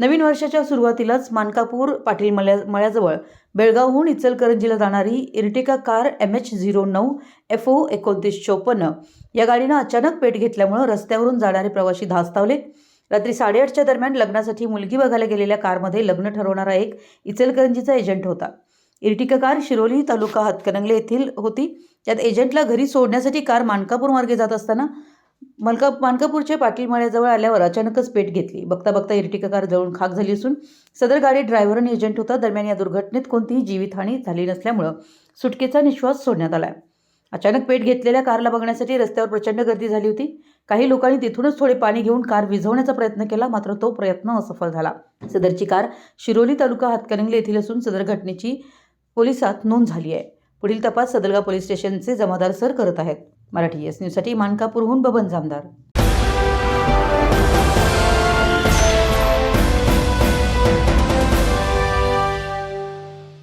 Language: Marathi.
नवीन वर्षाच्या सुरुवातीलाच मानकापूर पाटील मळ्या मळ्याजवळ बेळगावहून इचलकरंजीला जाणारी Ertiga car M H zero नऊ एफ ओ एकोणतीस चोपन्न या गाडीनं अचानक पेट घेतल्यामुळं रस्त्यावरून जाणारे प्रवासी धास्तावले. रात्री साडेआठच्या दरम्यान लग्नासाठी मुलगी बघायला गेलेल्या कारमध्ये लग्न ठरवणारा एक इचलकरंजीचा एजंट होता. इर्टिका कार शिरोली तालुका हातकणंगले येथील होती. त्यात एजंटला घरी सोडण्यासाठी कार मानकापूर मार्गे जात असताना मलका मानकापूरच्या पाटीलमाळ्याजवळ आल्यावर अचानकच पेट घेतली. बघता बघता इर्टिका कार जळून खाक झाली असून सदर गाडी ड्रायव्हर आणि एजंट होता. दरम्यान या दुर्घटनेत कोणतीही जीवितहानी झाली नसल्यामुळं सुटकेचा निश्वास सोडण्यात आला अचानक पेट घेतलेल्या कारला बघण्यासाठी रस्त्यावर प्रचंड गर्दी झाली होती. काही लोकांनी तिथूनच थोडे पाणी घेऊन कार विझवण्याचा प्रयत्न केला मात्र तो प्रयत्न असफल झाला. सदरची कार शिरोली तालुका हातकणंगले येथील असून सदर घटनेची पोलिसात नोंद झाली आहे. पुढील तपास सदरगा पोलीस स्टेशनचे जमादार सर करत आहेत. मराठी एस न्यूजसाठी मानकापूरहून बबन जामदार.